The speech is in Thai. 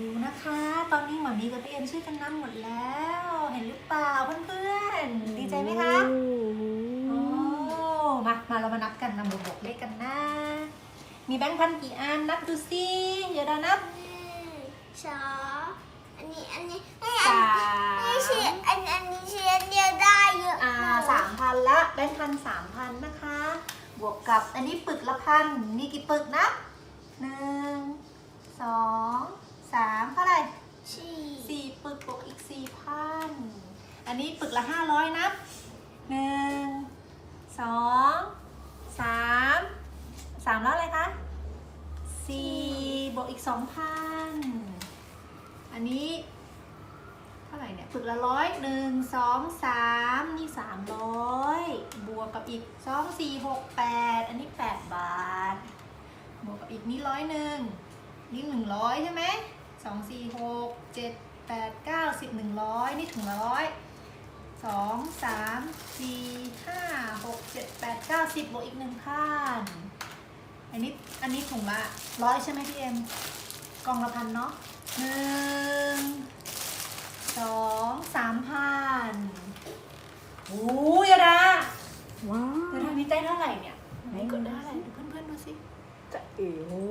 ดูนะคะ ตอนนี้หมามีกับพี่เอ็มช่วยกันนับหมดแล้ว เห็นหรือเปล่าเพื่อนๆ ดีใจไหมคะโอ้มา มาเรามานับกันนำบวกบวกเลขกันนะ มีแบงค์พันกี่อัน นับดูสิเดี๋ยวเรานับหนึ่งสองอันนี้ อันนี้ไอ้สาอันนี้มเชียอันอันนี้เชียเดียวได้เยอะอ่าสามพันละแบงค์พันสามพันนะคะ บวกกับอันนี้ปึกละพัน มีกี่ปึกนับหนึ่ง สอง สามเท่าไหร่ สี่ สี่ปึกบวกอีกสี่พัน อั นนี้ปึกละห้าร้อยนับหนึ่งสองสามสามแล้วอะไรคะสี่บวกอีกสองพันอันนี้เท่าไหร่เนี่ยปึกละร้อยหนึ่งสองสามนี่สามร้อยบวกกับอีกสองสี่หกแปดอันนี้แปดบาท บวกกับอีกนี่ร้อยหนึ่งนี่หนึ่งร้อยใช่ไหมสองสี่หกเจ็ดแปดเก้าสิบหนึ่งร้อยนี่ถุงละร้อย สองสามสี่ห้าหกเจ็ดแปดเก้าสิบบวกอีกหนึ่งพันอันนี้อันนี้ถุงละร้อยใช่ไหมพี่เอ็มกล่องละพันเนาะหนึ่งสองสามพันโอ้ยยาดาว้าวยาดามีได้เท่าไหร่เนี่ยไหนกดได้เท่าไหร่ดูเพื่อนๆดูสิจะเอ๋โอ้